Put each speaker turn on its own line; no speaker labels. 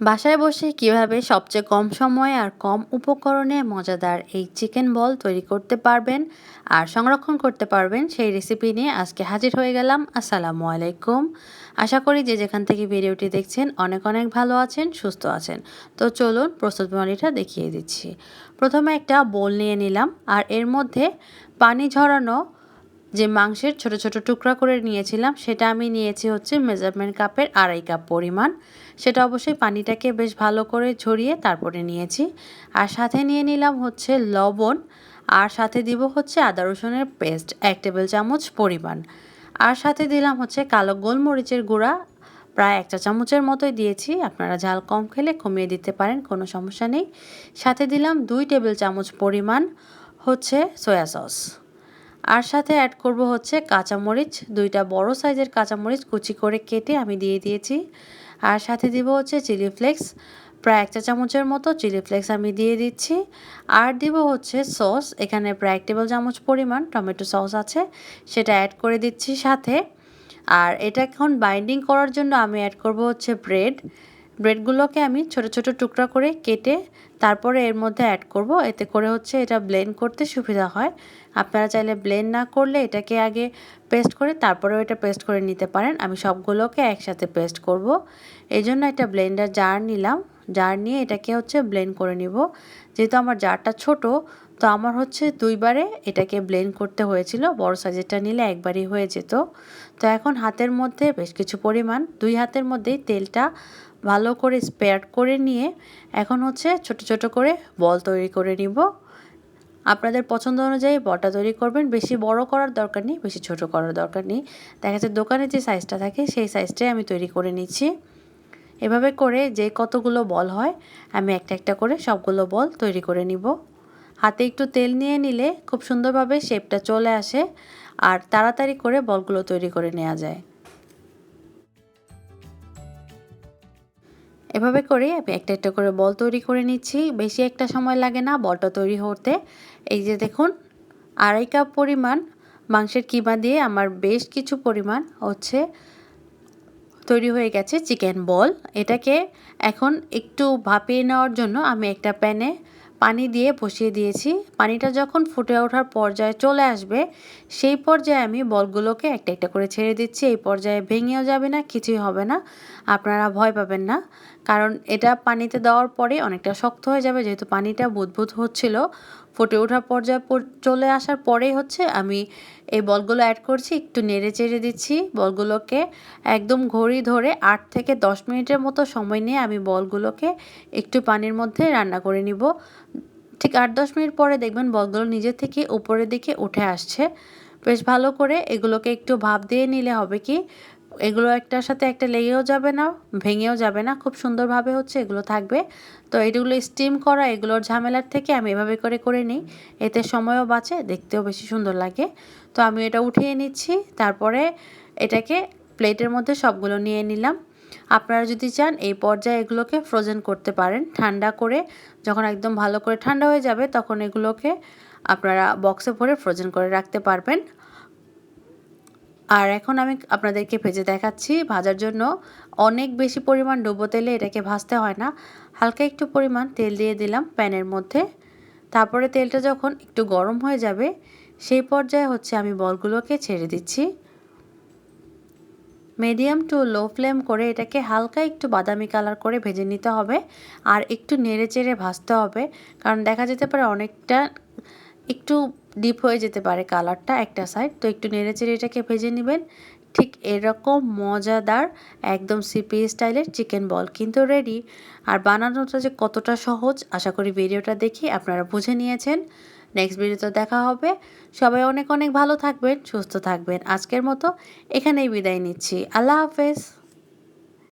বাসায় বসে কীভাবে সবচেয়ে কম সময়ে আর কম উপকরণে মজাদার এই চিকেন বল তৈরি করতে পারবেন আর সংরক্ষণ করতে পারবেন সেই রেসিপি নিয়ে আজকে হাজির হয়ে গেলাম। আসসালামু আলাইকুম। আশা করি যে যেখান থেকে ভিডিওটি দেখছেন অনেক অনেক ভালো আছেন, সুস্থ আছেন। তো চলুন প্রস্তুত প্রণালীটা দেখিয়ে দিচ্ছি। প্রথমে একটা বোল নিয়ে নিলাম আর এর মধ্যে পানি ঝরানো যে মাংসের ছোট ছোট টুকরা করে নিয়েছিলাম, সেটা আমি নিয়েছি হচ্ছে মেজারমেন্ট কাপের আড়াই কাপ পরিমাণ। সেটা অবশ্যই পানিটাকে বেশ ভালো করে ঝরিয়ে তারপরে নিয়েছি। আর সাথে নিয়ে নিলাম হচ্ছে লবণ, আর সাথে দিব হচ্ছে আদা রসুনের পেস্ট, এক টেবিল চামচ পরিমাণ। আর সাথে দিলাম হচ্ছে কালো গোলমরিচের গুঁড়া, প্রায় এক চা চামচের মতোই দিয়েছি। আপনারা ঝাল কম খেলে কমিয়ে দিতে পারেন, কোনো সমস্যা নেই। সাথে দিলাম দুই টেবিল চামচ পরিমাণ হচ্ছে সয়া সস। আর সাথে অ্যাড করব হচ্ছে কাঁচামরিচ, দুইটা বড় সাইজের কাঁচামরিচ কুচি করে কেটে আমি দিয়ে দিয়েছি। আর সাথে দিব হচ্ছে চিলি ফ্লেক্স প্রায় এক চা চামচের মতো চিলি ফ্লেক্স আমি দিয়ে দিচ্ছি। আর দিব হচ্ছে সস এখানে প্রায় এক টেবিল চামচ পরিমাণ টমেটো সস আছে, সেটা অ্যাড করে দিচ্ছি সাথে। আর এটা এখন বাইন্ডিং করার জন্য আমি অ্যাড করব হচ্ছে ব্রেড ব্রেডগুলোকে আমি ছোট ছোট টুকরা করে কেটে তারপরে এর মধ্যে অ্যাড করব। এতে করে হচ্ছে এটা ব্লেন্ড করতে সুবিধা হয়। আপনারা চাইলে ব্লেন্ড না করলে এটাকে আগে পেস্ট করে তারপরেও এটা পেস্ট করে নিতে পারেন। আমি সবগুলোকে একসাথে পেস্ট করব। এই জন্য একটা ব্লেন্ডার জার নিলাম। জার নিয়ে এটাকে হচ্ছে ব্লেন্ড করে নিব। যেহেতু আমার জারটা ছোট, তো আমার হচ্ছে দুইবারে এটাকে ব্লেন্ড করতে হয়েছিল। বড় সাইজেরটা নিলে একবারই হয়ে যেত। তো এখন হাতের মধ্যে বেশ কিছু পরিমাণ, দুই হাতের মধ্যেই তেলটা ভালো করে স্পেয়ার করে নিয়ে এখন হচ্ছে ছোট ছোট করে বল তৈরি করে নিব। আপনাদের পছন্দ অনুযায়ী বলটা তৈরি করবেন। বেশি বড় করার দরকার নেই, বেশি ছোট করার দরকার নেই। দেখা যাচ্ছে দোকানে যে সাইজটা থাকে, সেই সাইজটাই আমি তৈরি করে নিচ্ছি। এভাবে করে যে কতগুলো বল হয়, আমি একটা একটা করে সবগুলো বল তৈরি করে নিব। হাতে একটু তেল নিয়ে নিলে খুব সুন্দরভাবে শেপটা চলে আসে আর তাড়াতাড়ি করে বলগুলো তৈরি করে নেওয়া যায়। এভাবে করে আমি একটা একটা করে বল তৈরি করে নিচ্ছি। বেশি একটা সময় লাগে না বলটা তৈরি হতে। এই যে দেখুন, আড়াই কাপ পরিমাণ মাংসের কিমা দিয়ে আমার বেশ কিছু পরিমাণ হচ্ছে তৈরি হয়ে গেছে চিকেন বল। এটাকে এখন একটু ভাপিয়ে নেওয়ার জন্য আমি একটা প্যানে পানি দিয়ে বসিয়ে দিয়েছি। পানিটা যখন ফুটে ওঠার পর্যায়ে চলে আসবে, সেই পর্যায়ে আমি বলগুলোকে একটা একটা করে ছেড়ে দিচ্ছি। এই পর্যায়ে ভেঙেও যাবে না, কিছুই হবে না। আপনারা ভয় পাবেন না। কারণ এটা পানিতে দেওয়ার পরে অনেকটা শক্ত হয়ে যাবে, যেহেতু পানিটা বুদবুদ হচ্ছিল। ফুটে ওঠার পর্যায়ে চলে আসার পরেই হচ্ছে আমি এই বলগুলো অ্যাড করছি, একটু নেড়ে চেড়ে দিচ্ছি বলগুলোকে। একদম ঘড়ি ধরে আট থেকে দশ মিনিটের মতো সময় নিয়ে আমি বলগুলোকে একটু পানির মধ্যে রান্না করে নিব। ঠিক আট দশ মিনিট পরে দেখবেন বলগুলো নিজের থেকে উপরের দিকে উঠে আসছে। বেশ ভালো করে এগুলোকে একটু ভাপ দিয়ে নিলে হবে কি? এগুলো একটার সাথে একটা লেগেও যাবে না, ভেঙেও যাবে না, খুব সুন্দরভাবে হচ্ছে এগুলো থাকবে। তো এগুলো স্টিম করা, এগুলোর ঝামেলার থেকে আমি এভাবে করে করে নিই। এতে সময়ও বাঁচে, দেখতেও বেশি সুন্দর লাগে। তো আমি এটা উঠিয়ে নিচ্ছি, তারপরে এটাকে প্লেটের মধ্যে সবগুলো নিয়ে নিলাম। আপনারা যদি চান, এই পর্যায়ে এগুলোকে ফ্রোজেন করতে পারেন। ঠান্ডা করে, যখন একদম ভালো করে ঠান্ডা হয়ে যাবে, তখন এগুলোকে আপনারা বক্সে ভরে ফ্রোজেন করে রাখতে পারবেন। আর এখন আমি আপনাদেরকে ভেজে দেখাচ্ছি ভাজার জন্য। অনেক বেশি পরিমাণ ডুবো তেলে এটাকে ভাজতে হয় না। হালকা একটু পরিমাণ তেল দিয়ে দিলাম প্যানের মধ্যে। তারপরে তেলটা যখন একটু গরম হয়ে যাবে, সেই পর্যায়ে হচ্ছে আমি বলগুলোকে ছেড়ে দিচ্ছি। মিডিয়াম টু লো ফ্লেম করে এটাকে হালকা একটু বাদামি কালার করে ভেজে নিতে হবে আর একটু নেড়ে চেড়ে ভাজতে হবে। কারণ দেখা যেতে পারে অনেকটা একটু ডিপ হয়ে যেতে পারে কালারটা একটা সাইড তো একটু নেড়ে চেড়ে এটাকে ভেজে নেবেন। ঠিক এরকম মজাদার, একদম সিপি স্টাইলের চিকেন বল কিন্তু রেডি আর বানানোটা যে কতটা সহজ, আশা করি ভিডিওটা দেখি আপনারা বুঝে নিয়েছেন। নেক্সট ভিডিওতে দেখা হবে। সবাই অনেক অনেক ভালো থাকবেন, সুস্থ থাকবেন। আজকের মতো এখানেই বিদায় নিচ্ছি। আল্লাহ হাফেজ।